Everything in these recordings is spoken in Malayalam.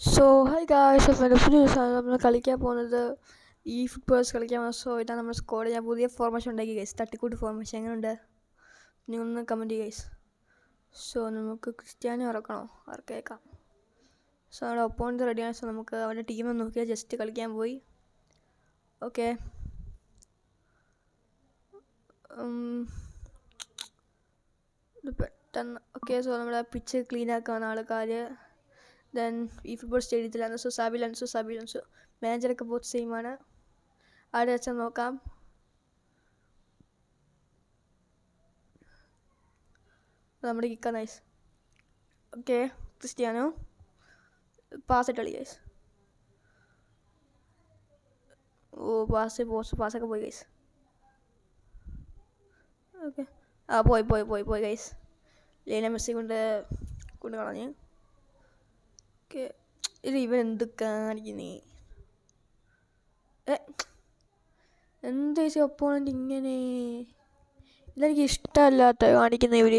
സോ ഹൈ ഗായ്സ് ദിവസമാണ് നമ്മൾ കളിക്കാൻ പോകുന്നത് ഈ ഫുട്ബോൾസ് കളിക്കാൻ പോകുന്നത് സോ ഇതാണ് നമ്മുടെ സ്കോഡ് ഞാൻ പുതിയ ഫോർമേഷൻ ഉണ്ടാക്കി ഗൈസ് തട്ടിക്കൂട്ട് ഫോർമേഷൻ എങ്ങനെയുണ്ട് നിങ്ങളൊന്ന് കമന്റ് ഗൈസ് സോ നമുക്ക് ക്രിസ്ത്യാനി ഇറക്കണോ ഇറക്കേക്കാം സോ നമ്മുടെ ഒപ്പോണന്റ് റെഡിയാണ് സോ നമുക്ക് അവന്റെ ടീം നോക്കിയാൽ ജസ്റ്റ് കളിക്കാൻ പോയി. ഓക്കെ പെട്ടെന്ന് ഓക്കെ സോ നമ്മുടെ പിച്ച് ക്ലീൻ ആക്കാൻ ആൾക്കാർ ദെൻ ഈ ഫുട്ബോൾ സ്റ്റേഡിയത്തിൽ അൻസു സാബിൽ അൻസു സാബിൽ അൻസു മാനേജറൊക്കെ ബോത്ത് സെയിമാണ് ആടെ വെച്ചാൽ നോക്കാം? നമ്മുടെ കിക്ക നൈസ് ഓക്കെ ക്രിസ്ത്യാനോ? പാസ് ഇട്ട് കളി ഗൈസ് ഓ പാസ് പോസ് പാസ്സൊക്കെ പോയി ഗൈസ് ഓക്കെ ആ പോയി പോയി പോയി പോയി ഗൈസ് ലീന മെസ്സി കൊണ്ട് കൊണ്ട് കളഞ്ഞ്. ഓക്കെ ഇവൻ എന്ത് കാണിക്കുന്നേ? എന്ത് ചേച്ചി ഒപ്പോണന്റ് ഇങ്ങനെ? ഇതെനിക്ക് ഇഷ്ടമല്ലാത്ത കാണിക്കുന്ന ഇവർ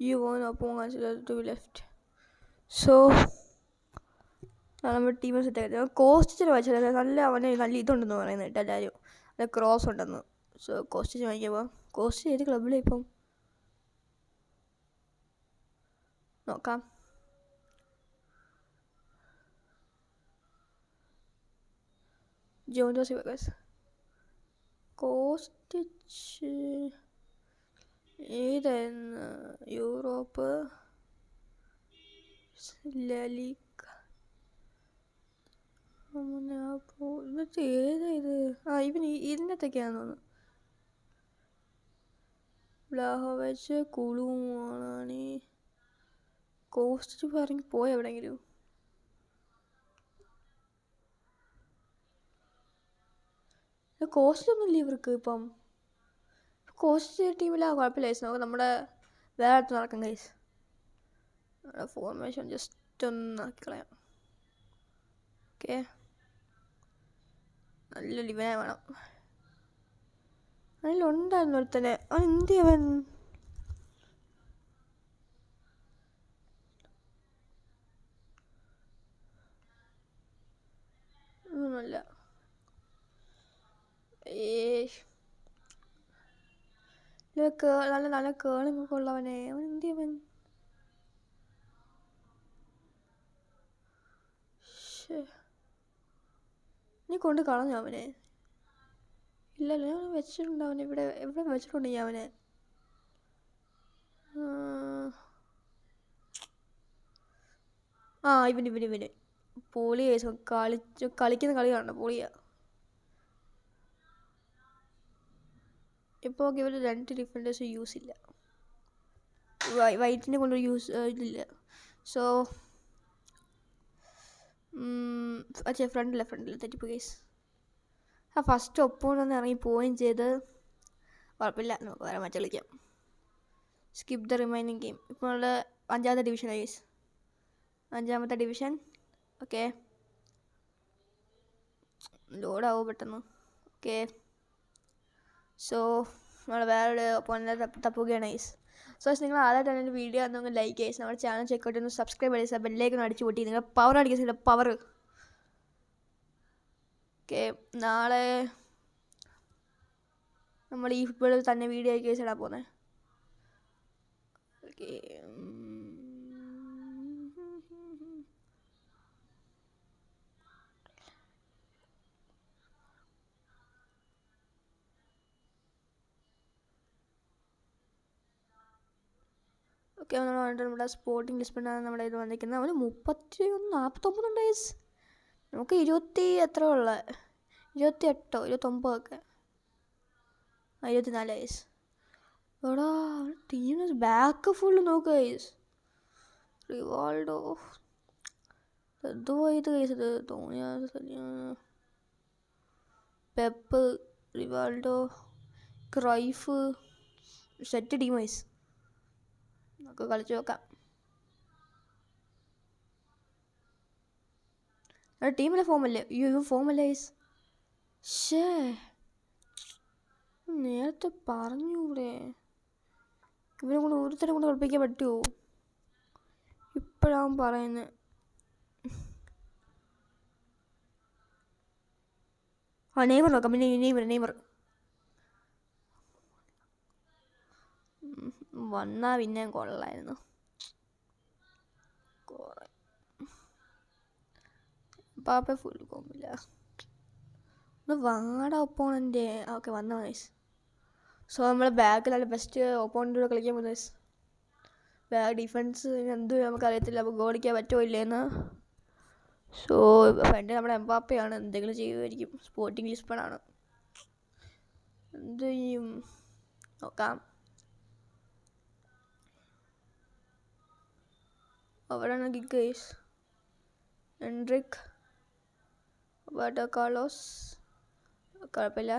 യു പോകുന്ന ഒപ്പം ടു ലെഫ്റ്റ് സോ നമ്മുടെ ടീം സെറ്റ് ആക്കി. കോസ്റ്റ് വായിച്ചാൽ നല്ല അവന് നല്ല ഇതുണ്ടെന്ന് പറയുന്നത് എല്ലാവരും നല്ല ക്രോസ് ഉണ്ടെന്ന്. സോ കോസ്റ്റ് വാങ്ങിക്കുമ്പോൾ കോസ്റ്റ് ഏത് ക്ലബിലാണ് ഇപ്പം? നോക്കാം. ജോൺ ജോസി വെഗസ് കോസ്റ്റിച്ച് ഏതായിരുന്നു യൂറോപ്പ് ലലിക്ക ഇന്നത്തെ ഏതാ ഇത് ആ ഇവൻ ഇതിനകത്തൊക്കെയാണെന്ന് തോന്നുന്നു ബ്ലാഹോവച്ച് കുളുവാണാണ് കോസ്റ്റ് പറഞ്ഞ് പോയ കോസ്റ്റ് ഒന്നുമില്ല ഇവർക്ക് ഇപ്പം. കോസ്റ്റ് ടീമിലാ കുഴപ്പമില്ല ഗൈസ് നമുക്ക് നമ്മുടെ വേറെ അടുത്ത് നടക്കാം ഗൈസ് ഫോർമേഷൻ ജസ്റ്റ് ഒന്ന് ആക്കി ഓക്കെ നല്ല ലിവനായി വേണം. അതിലുണ്ടായിരുന്നു ഒരുത്തനെ അവൻ എന്ത് അവൻ? ഒന്നുമല്ല. നല്ല നല്ല കേളിങ്ങൊക്കെ ഉള്ളവനെ അവൻ എന്ത് അവൻ നീ കൊണ്ട് കളഞ്ഞു അവനെ? ഇല്ലല്ലോ ഞാൻ വെച്ചിട്ടുണ്ട് അവനെ. ഇവിടെ എവിടെ വെച്ചിട്ടുണ്ട് ഞാൻ അവനെ. ആ. ഇവൻ ഇവൻ ഇവന് പോളിയായി കളിച്ച് കളിക്കുന്ന കളി കാണണം പോളിയാ. ഇപ്പോൾ ഇവർ രണ്ട് ഡിഫൻഡേഴ്സ് യൂസ് ഇല്ല. വൈറ്റിനെ കൊണ്ടൊരു യൂസ് ഇതില്ല. സോ അച്ഛാ ഫ്രണ്ടില്ല ഫ്രണ്ടില്ല. തെറ്റിപ്പ് കേസ് ആ ഫസ്റ്റ് ഒപ്പോണൊന്ന് ഇറങ്ങി പോവുകയും ചെയ്ത് കുഴപ്പമില്ല. നമുക്ക് വേറെ മാച്ച് കളിക്കാം. സ്കിപ്പ് ദ റിമൈനിങ് ഗെയിം ഇപ്പോൾ നമ്മൾ അഞ്ചാമത്തെ ഡിവിഷൻ കേസ് അഞ്ചാമത്തെ ഡിവിഷൻ ഓക്കെ ലോഡാവും പെട്ടെന്ന്. ഓക്കെ സോ നമ്മൾ വേറൊരു പോയിന്റ് തപ്പുകയാണ് ഐസ് സോ നിങ്ങൾ ആദ്യമായിട്ടാണ് എന്റെ വീഡിയോ ഒന്ന് ലൈക്ക് ചെയ്സ് നമ്മുടെ ചാനൽ ചെക്ക് ഔട്ട് ഒന്ന് സബ്സ്ക്രൈബ് ചെയ്ത് ബെല്ലേക്ക് അടിച്ചു കൂട്ടി നിങ്ങൾ പവർ അടിക്കുന്ന പവർ ഓക്കെ നാളെ നമ്മൾ ഈ ഫുട്ബോളിൽ തന്നെ വീഡിയോ കേസ് ഇടാൻ പോകുന്നത് ഓക്കെ ഒക്കെ നമ്മൾ വന്നിട്ട് നമ്മുടെ സ്പോർട്ടിംഗ് ലിസ്ബണാണ് നമ്മുടെ ഇത് വന്നിരിക്കുന്നത്. അവന് മുപ്പത്തി ഒന്ന് നാൽപ്പത്തൊമ്പതുണ്ട് വയസ്സ് നമുക്ക് ഇരുപത്തി എത്ര ഉള്ള? ഇരുപത്തി എട്ടോ ഇരുപത്തൊമ്പതൊക്കെ ഇരുപത്തിനാല് വയസ്സ് എടാ ടീം ബാക്ക് ഫുള്ള് നോക്കുക വയസ്സ് റിവാൾഡോ. എന്തോ ഇത് കേസത് തോന്നിയ Pep Rivaldo Cruyff. Set team വയസ്സ് നമുക്ക് കളിച്ചു നോക്കാം. ഒരു ടീമിലെ ഫോമല്ലേ യു ഇവ ഫോമല്ലേ ഷേ നേരത്തെ പറഞ്ഞൂടെ. ഇവനെ കൊണ്ട് ഒരുത്തരം കൊണ്ട് കളിപ്പിക്കാൻ പറ്റുമോ ഇപ്പോഴാവും പറയുന്നത് ആ നെയ്മർ നോക്കാം. പിന്നെ നെയ്മർ നെയ്മർ. വന്നാൽ പിന്നെ കൊള്ളായിരുന്നു. പാപ്പ ഫുൾ കോമില്ല ഒന്ന് വാട ഒപ്പോണന്റെ ഓക്കെ വന്ന വയസ്സ് സോ നമ്മൾ ബാക്കിൽ ബെസ്റ്റ് ഒപ്പോണന്റെ കൂടെ കളിക്കാൻ വയസ്സ് ബാക്ക് ഡിഫൻസ് എന്ത് നമുക്കറിയത്തില്ല. അപ്പോൾ ഗോളിക്കാൻ പറ്റുമോ ഇല്ലേന്ന്. സോ ഫ്രണ്ട് നമ്മുടെ എംബാപ്പയാണ്. എന്തെങ്കിലും ചെയ്യുമായിരിക്കും സ്പോർട്ടിംഗ് ലിസ്ബണാണ് എന്ത് ചെയ്യും? നോക്കാം. അവിടെയാണ് ഗിഗേസ് എൻഡ്രിക് കാർലോസ് കുഴപ്പമില്ല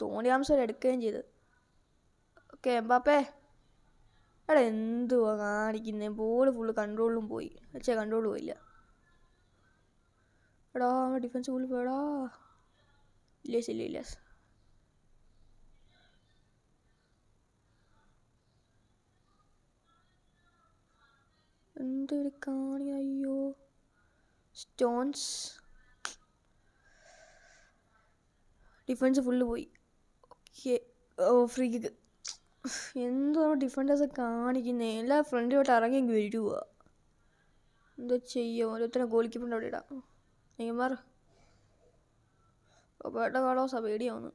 തോണി ആംസം എടുക്കുകയും ചെയ്ത് ഓക്കെ എമ്പാപ്പേ എടാ എന്തുവാ കാണിക്കുന്നത് ബോൾ ഫുള്ള് കൺട്രോളിലും പോയി പക്ഷേ കൺട്രോൾ പോയില്ല എടാ ഡിഫൻസ് ഫുള്ള് പോയടാ ഇല്ലേസ് ഇല്ല ഇല്ല എന്തൊരു കാണി അയ്യോ. സ്റ്റോൺസ് ഡിഫൻസ് ഫുള്ള് പോയി. ഓക്കെ ഓ ഫ്രീ കിക്ക് എന്തോ ഡിഫൻഡേഴ്സ് കാണിക്കുന്നത് എല്ലാ ഫ്രണ്ടിലോട്ട് ഇറങ്ങി വരുക എന്തോ ചെയ്യോ? ഓരോരുത്തരെ ഗോൾ കീപ്പറിന്റെ അവിടെ ഇടാം. നെയ്മാർ. റോബർട്ടോ കാളോസ പേടിയാവുന്നു.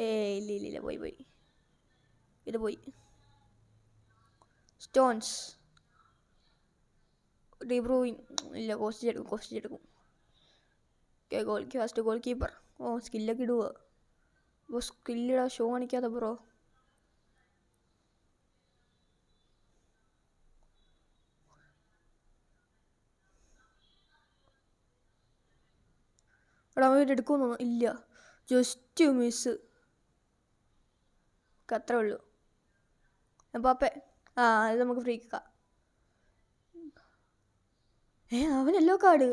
ഏ ഇല്ല ഇല്ല ഇല്ല. പോയി പോയി. ഇത് പോയി. സ്റ്റോൺസ് ഡിബ്രൂയിൻ ഇല്ല കോസ്റ്റ് എടുക്കും കോസ്റ്റ് എടുക്കും okay goal first goal keeper oh സ്കില്ലൊക്കെ ഇടുക അപ്പോൾ സ്കില്ലിടാ ഷോ കാണിക്കാതെ ബ്രോ എടാ അവൻ എടുക്കുമെന്ന് ഇല്ല ജസ്റ്റ് മിസ് അത്രേ ഉള്ളൂ പാപ്പേ ആ അത് നമുക്ക് ഫ്രീ കിക്കാം ഏ അവൻ കാർഡ്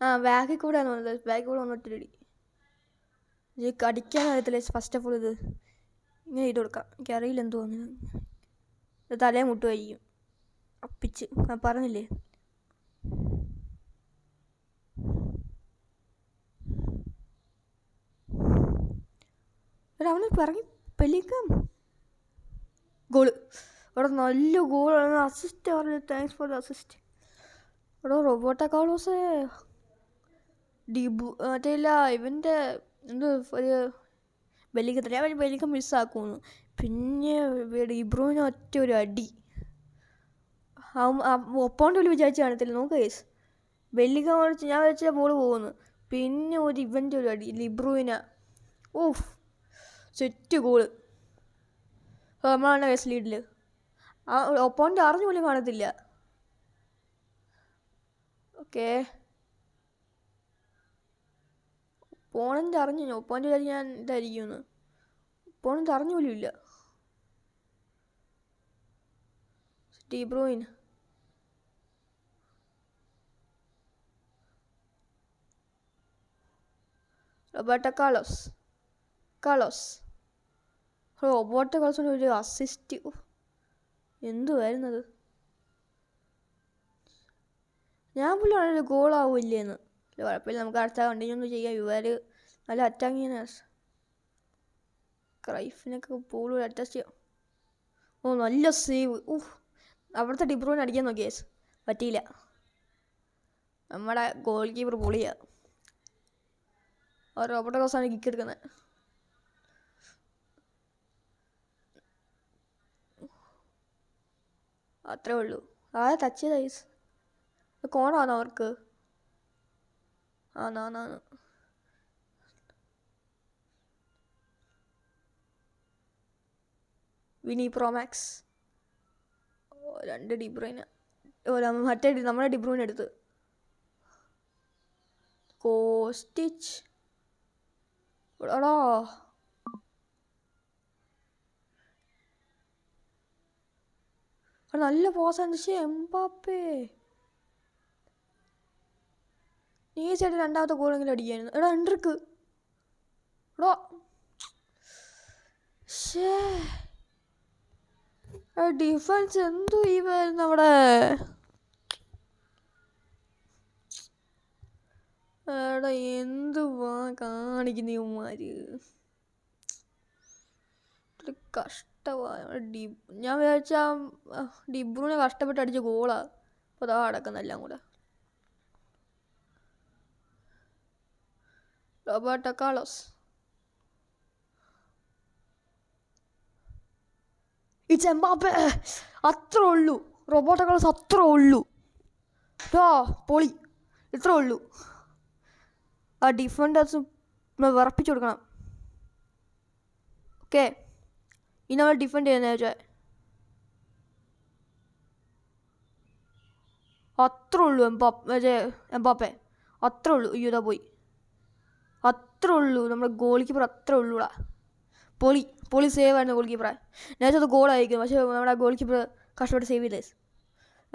ആ ബാക്കിൽ കൂടെ ആണ് വന്നത്. ബാക്കിൽ കൂടെ വന്നിട്ടിടി എനിക്ക് കടിക്കാൻ അറിയത്തില്ല. ഫസ്റ്റ് ഓഫ് ഓൾ ഇത് ഇങ്ങനെ ചെയ്ത് കൊടുക്കാം. എനിക്കറിയില്ല എന്തോ ഇത് തലയെ മുട്ടുമായിരിക്കും അപ്പിച്ച്. പറഞ്ഞില്ലേ? അവന് പറഞ്ഞ് പെല്ലിക്കാം. ഗോൾ. അവിടെ നല്ല ഗോളാണ് അസിസ്റ്റ് പറഞ്ഞു താങ്ക്സ് ഫോർ ദ അസിസ്റ്റ് ഒരു റോബോട്ട കാളോസ് ഡിബു മറ്റേ ഇല്ല ഇവന്റെ എന്ത് ഒരു ബെല്ലിക്കത്തില്ല അവൻ ബെല്ലിക്ക മിസ്സാക്കുന്നു പിന്നെ ഡിബ്രൂവിന് ഒറ്റ ഒരു അടി. ഒപ്പോണ്ട് വലിയ വിചാരിച്ച് കാണത്തില്ല. നോക്ക് കേസ് ബെല്ലിക്ക ഞാൻ വെച്ച ബോൾ പോകുന്നു. പിന്നെ ഒരു ഇവന്റെ ഒരു അടി. ലിബ്രൂവിന ഓഫ് സെറ്റ് ഗോൾ നമ്മളാണ് കേസ് ലീഡിൽ ആ ഒപ്പോണ്ട് അറിഞ്ഞു പോലും കാണത്തില്ല. ഓക്കേ. ഒപ്പോണന്റ് അറിഞ്ഞു ഒപ്പോണന്റ് കാര്യം ഞാൻ ഇതായിരിക്കുമെന്ന്. ഒപ്പോണന്റ് അറിഞ്ഞു പോലും ഇല്ല. ഡീബ്രോയിൻ റോബർട്ടോ കാളോസ് കാളോസ് റോബോട്ട കാളോസിന് ഒരു അസിസ്റ്റ് എന്തുവായിരുന്നത്? ഞാൻ പോലും ഗോളാവില്ലേന്ന്. കുഴപ്പമില്ല നമുക്ക് അടുത്ത കണ്ടിന്യൂ ഒന്ന് ചെയ്യാം. ഇവർ നല്ല അറ്റാക്കിങ് ക്രൈഫിനൊക്കെ പോലും അറ്റാച്ച് ചെയ്യാം. ഓ നല്ല സേവ് ഊഹ് അവിടുത്തെ ഡിബ്രോയിൻ അടിക്കാൻ നോക്കിയേ പറ്റിയില്ല. നമ്മുടെ ഗോൾ കീപ്പർ പൊളിയാ ആ റോബർട്ട് കോസാണ് കിക്ക് എടുക്കുന്നത്. അത്രേ ഉള്ളൂ. ആ ടച്ച് ചെയ്ത ഐസ് കോണാണോ അവർക്ക്? ആ ആന്നാന്നാന്ന് വിനി പ്രോമാക്സ് രണ്ട് ഡിബ്രൂയിന് മറ്റേ നമ്മുടെ ഡിബ്രൂയിൻ എടുത്ത് കോസ്റ്റിച്ച്. എടാ നല്ല പോസാണ് പക്ഷേ എംബാപ്പേ. നീ ചേട്ടൻ രണ്ടാമത്തെ ഗോളെങ്കിലും അടിക്കായിരുന്നു. എടാ എൻട്രിക്ക് എടാ. ഡിഫൻസ് എന്തു ഈ അവിടെ? എടാ എന്തുവാ കാണിക്കുന്ന ഇവന്മാര്. കഷ്ടമായ ഡി ഞാൻ വിചാരിച്ച ഡിബ്രൂനെ കഷ്ടപ്പെട്ട് അടിച്ച ഗോളാ. അപ്പോൾ അതാ അടക്കുന്നെല്ലാം കൂടെ. റോബർട്ടോ കാളോസ്. ഇറ്റ്സ് എംബാപ്പെ അത്രേ ഉള്ളൂ. റോബോട്ടോ കാളോസ് അത്രേ ഉള്ളൂ. ടാ പൊളി. ഇത്ര ഉള്ളൂ. ആ ഡിഫൻഡേഴ്സും വിറപ്പിച്ചു കൊടുക്കണം. ഓക്കെ? ഇനി നമ്മൾ ഡിഫെൻഡ് ചെയ്യുന്ന വെച്ചാൽ അത്ര ഉള്ളൂ എംബാപ്പ മറ്റേ അത്രേ ഉള്ളൂ അയ്യോ പോയി. അത്ര ഉള്ളൂ നമ്മുടെ ഗോൾ കീപ്പർ അത്ര ഉള്ളൂടാ പൊളി. പൊളി സേവ് ആയിരുന്നു ഗോൾ കീപ്പറെ നേരത്തെ അത് ഗോളായിരിക്കും പക്ഷേ നമ്മുടെ ഗോൾ കീപ്പർ കഷ്ടപ്പെട്ട് സേവ് ചെയ്തേ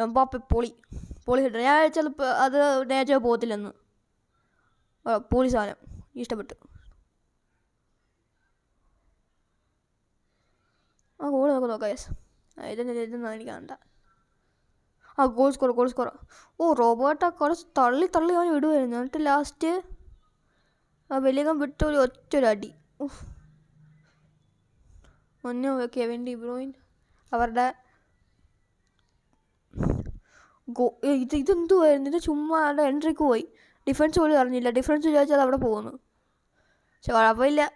എംബാപ്പെ പൊളി. പൊളി ഹിട്ടർ ഞാൻ ചിലപ്പോൾ അത് നേരത്തെ പോകത്തില്ലെന്ന്. പൊളി സാധനം. ഇഷ്ടപ്പെട്ടു. ആ ഗോൾ നമുക്ക് നോക്കാം യെസ് ഇതെന്നെ ഇതൊന്നും എനിക്ക് കണ്ട ആ goal score goal score oh robot കുറച്ച് തള്ളി തള്ളി അവൻ വിടുമായിരുന്നു എന്നിട്ട് ലാസ്റ്റ് ആ വലിയകം വിട്ട ഒരു ഒറ്റ ഒരു അടി. ഉഫ്. മുന്നേ കെവിൻ ഡിബ്രോയിൻ അവരുടെ ഗോ ഇത് ഇതെന്തുമായിരുന്നു ഇത് ചുമ്മാ അവിടെ എൻട്രിക്ക് പോയി. ഡിഫൻസ് പോലും അറിഞ്ഞില്ല. ഡിഫൻസ് വിചാരിച്ചാൽ അവിടെ പോകുന്നു. പക്ഷെ കുഴപ്പമില്ല.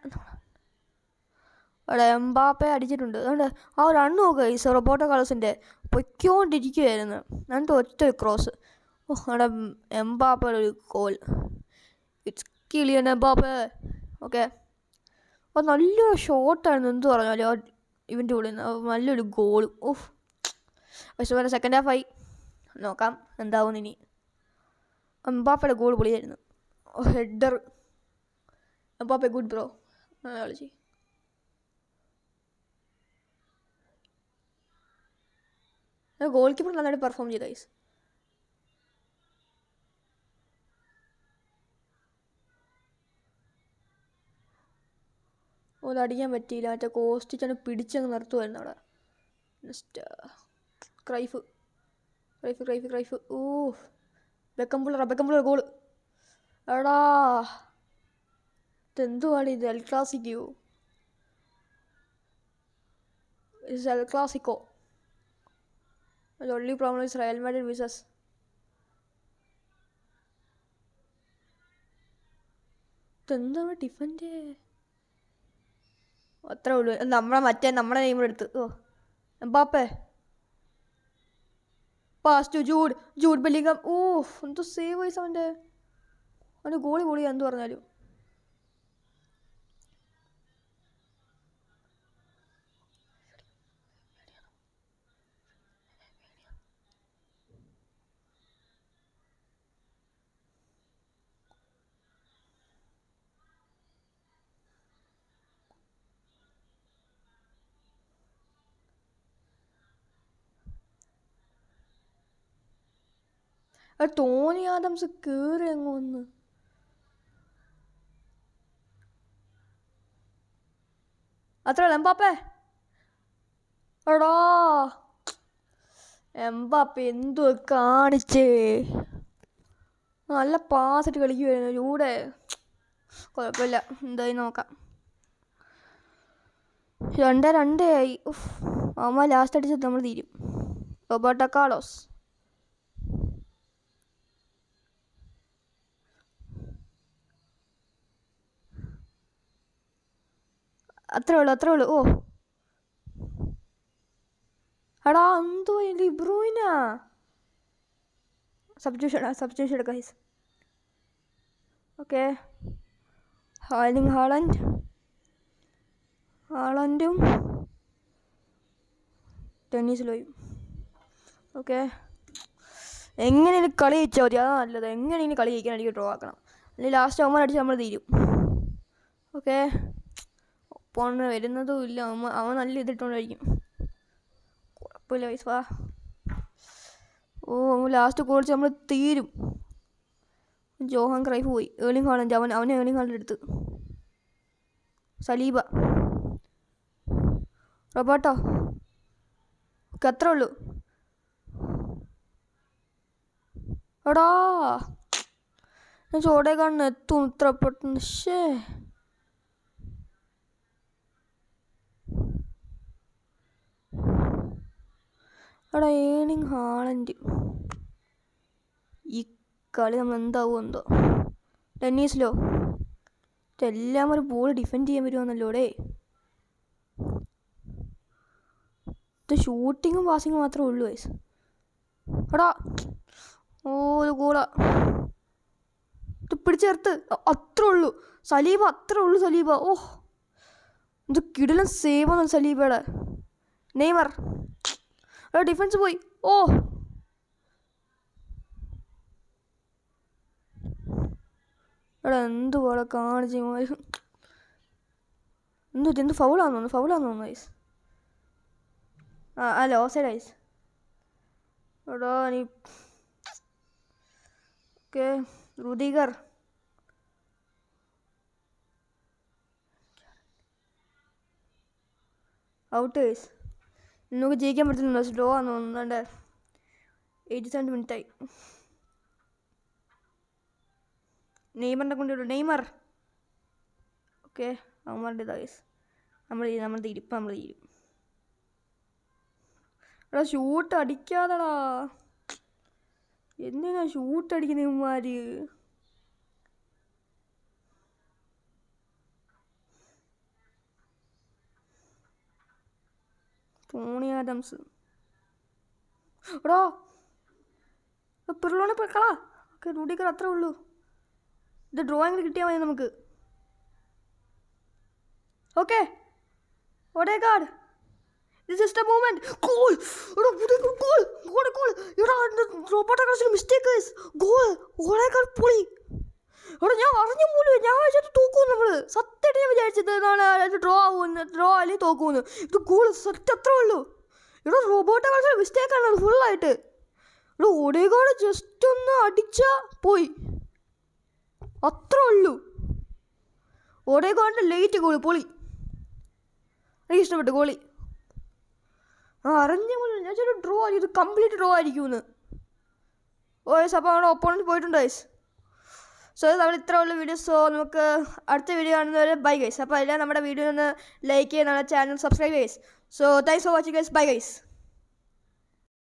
അവിടെ എംബാപ്പെ അടിച്ചിട്ടുണ്ട്. അതുകൊണ്ട് ആ ഒരു റണ്ണ് നോക്കുക ഈ റൊബോട്ടോ കളേഴ്സിന്റെ പൊയ്ക്കോണ്ടിരിക്കുകയായിരുന്നു എന്നിട്ട് ഒറ്റ ക്രോസ് ഓ അവിടെ എംബാപ്പയുടെ ഒരു goal it's Kylian Mbappe okay അപ്പോൾ നല്ലൊരു ഷോട്ടായിരുന്നു എന്ത് പറഞ്ഞാലും ആ ഇവന്റെ കൂടെ നല്ലൊരു ഗോൾ ഓഫ് പക്ഷെ വേറെ സെക്കൻഡ് ഹാഫായി നോക്കാം എന്താവും ഇനി. എംബാപ്പയുടെ ഗോൾ പൊളിയായിരുന്നു. ഹെഡർ എംബാപ്പെ ഗുഡ് ബ്രോ കളിച്ച്. ഗോൾ കീപ്പർ നന്നായിട്ട് പെർഫോം ചെയ്ത ഗൈസ് ഒന്നും അടിക്കാൻ പറ്റിയില്ല. മറ്റേ കോസ്റ്റിച്ചാണ് പിടിച്ചങ്ങ് നിർത്തുമായിരുന്നു അവിടെ. Next Cruyff Cruyff Cruyff Cruyff oh ബെക്കമ്പുള്ളറ Beckenbauer goal എടാ. ഇതെന്തുവാണ് ഇത്? El Clasico El Clasico The only problem is Real Madrid visas. ഇതെന്താണ് ഡിഫൻഡ് അത്രേ ഉള്ളൂ നമ്മളെ മറ്റേ നമ്മുടെ നെയ്മർ എടുത്ത് ഓ Mbappe pass Jude Jude Bellingham oh എന്തോ സേവ് വൈസ് അവന്റെ ഗോളി പൊളി എന്ത് പറഞ്ഞാലും ടോണി ആദംസ് കയറി അങ്ങ് വന്ന്. അത്ര എംബാപ്പേ? എടാ. എംബാപ്പ എന്തോ കാണിച്ചേ. നല്ല പാസിട്ട് കളിക്കുമായിരുന്നു ചൂടെ. കുഴപ്പമില്ല. എന്തായി നോക്കാം. രണ്ട് രണ്ടേ ആയി. ഉഫ്. അമ്മ ലാസ്റ്റ് അടിച്ചത് നമ്മൾ തീരും. റോബർട്ടോ കാളോസ് അത്രേ ഉള്ളൂ അത്രേ ഉള്ളൂ ഓ. എടാ എന്തോ ലിബ്രൂയിനാ സബ്സ്റ്റിറ്റ്യൂഷൻ സബ്സ്റ്റിറ്റ്യൂഷൻ എടുക്കാം ഹൈസ് ഓക്കെ ഹാലിംഗ് ഹാളൻഡ് ഹാളൻഡും ടെന്നീസിലോയും ഓക്കെ എങ്ങനെയാണ് കളി ജയിച്ചാൽ മതി? അതാണ് നല്ലത്. എങ്ങനെയാണ് കളി ജയിക്കാൻ എനിക്ക് ഡ്രോ ആക്കണം? അല്ലെങ്കിൽ ലാസ്റ്റ് അവന്മാർ അടിച്ച് നമ്മൾ തീരും. ഓക്കെ ഒപ്പം വരുന്നതും ഇല്ല. അവൻ അവൻ നല്ല ഇതിട്ടുകൊണ്ടായിരിക്കും കുഴപ്പമില്ല വൈസ് വാ. ഓ ലാസ്റ്റ് കുറച്ച് നമ്മൾ തീരും. ജോഹാൻ ക്രൈഫ് പോയി. ഏർലിംഗ് ഹാളൻഡ് അവൻ അവനെ ഏർലിംഗ് ഹാളിന്റെ അടുത്ത് സലീബ. റൊബോട്ടോ ഒക്കെ അത്രേ ഉള്ളൂ. എടാ ഞാൻ ചോടേക്കാണ് എത്തും. ഇത്ര പെട്ടെന്ന്. ഷേ എടാ ഏണിങ് ഹാളൻഡ്. ഈ കളി നമ്മൾ എന്താവും എന്തോ ടെന്നീസിലോ എല്ലാം ഒരു ബോൾ ഡിഫെൻഡ് ചെയ്യാൻ വരുമെന്നല്ലോ ഡേ ഇത് ഷൂട്ടിങ്ങും പാസിങ്ങും മാത്രമേ ഉള്ളൂ വയസ്സ് എടാ ഓ ഒരു ഗോളാ ഇത് പിടിച്ചേർത്ത് അത്രേ ഉള്ളൂ. സലീബ അത്രേ ഉള്ളൂ സലീബ. ഓ ഇത് കിടിലൻ സേവ് ആണ് സലീബയുടെ. നെയ്മർ. എടാ ഡിഫൻസ് പോയി. ഓ. എടാ എന്ത് പോലെ കാണിച്ച് എന്തോ എന്ത് ഫൗളാന്ന് തോന്നുന്നു. ഫൗളാന്ന് തോന്നുന്നു ഐസ് ആ അല്ല ഓ സൈഡ് ഐസ് എടാ നീ ഓക്കെ. റുദിഗർ ഔട്ട് ഐസ് നമുക്ക് ജയിക്കാൻ പറ്റുന്നുണ്ടോ സ്ലോ ആണെന്ന് തോന്നുന്നുണ്ട് എയ്റ്റി സെവൻ മിനിറ്റ് ആയി നെയ്മറിനെ കൊണ്ട് നെയ്മർ. ഓക്കെ അവന്മാരുടെ ഇതായി നമ്മൾ നമ്മൾ തിരിപ്പ് നമ്മൾ തീരും. എടാ ഷൂട്ട് അടിക്കാതെടാ. എന്തിനാ ഷൂട്ട് അടിക്കുന്ന ഇവന്മാര്? ടോണി ആഡംസ് എടോ പിറലോണെ പോയി കളാ. ഓക്കെ റൂഡിക്കർ അത്രേ ഉള്ളൂ. ഇത് ഡ്രോയിങ്ങിൽ കിട്ടിയാൽ മതി നമുക്ക്. Okay ഒടേക്കാട് this just a moment goal എടാ ഒടേക്കാട് ഗോൾ ഗോൾ ഗോൾ എടാ റോബോട്ട മിസ്റ്റേക്ക് ഗോൾ ഒടേക്കാട് പൊളി. എടാ ഞാൻ അറിഞ്ഞ പോലും ഞാൻ വിചാരിച്ചു തോക്കും നമ്മൾ സത്യമായിട്ട് ഞാൻ വിചാരിച്ചത്. നാളെ ഡ്രോ ആവുമെന്ന്. ഡ്രോ അല്ലെങ്കിൽ തോക്കുമെന്ന്. ഇത് ഗോൾ സത്യം അത്രേ ഉള്ളൂ. ഇവിടെ റോബോട്ടെ കളിച്ച മിസ്റ്റേക്കാണ് അത് ഫുള്ളായിട്ട് ഇവിടെ ഒടേക്കാട് ജസ്റ്റ് ഒന്ന് അടിച്ചാ പോയി. അത്ര ഉള്ളൂ. ഒടേക്കാടിന്റെ ലേറ്റ് ഗോളി പൊളി. എനിക്ക് ഇഷ്ടപ്പെട്ടു ഗോളി ആ അറിഞ്ഞ പോലും ഞാൻ ഡ്രോ ആയിരിക്കും. ഇത് കംപ്ലീറ്റ് ഡ്രോ ആയിരിക്കും ഓ അപ്പോൾ അവിടെ ഒപ്പോണന്റ് പോയിട്ടുണ്ട് സോ നമ്മൾ ഇത്ര ഉള്ള വീഡിയോ സോ നമുക്ക് അടുത്ത വീഡിയോ കാണുന്നവരെ ബൈ ഗൈസ് അപ്പോൾ എല്ലാം നമ്മുടെ വീഡിയോ ഒന്ന് ലൈക്ക് ചെയ്യുന്ന channel subscribe guys so thanks for watching guys bye guys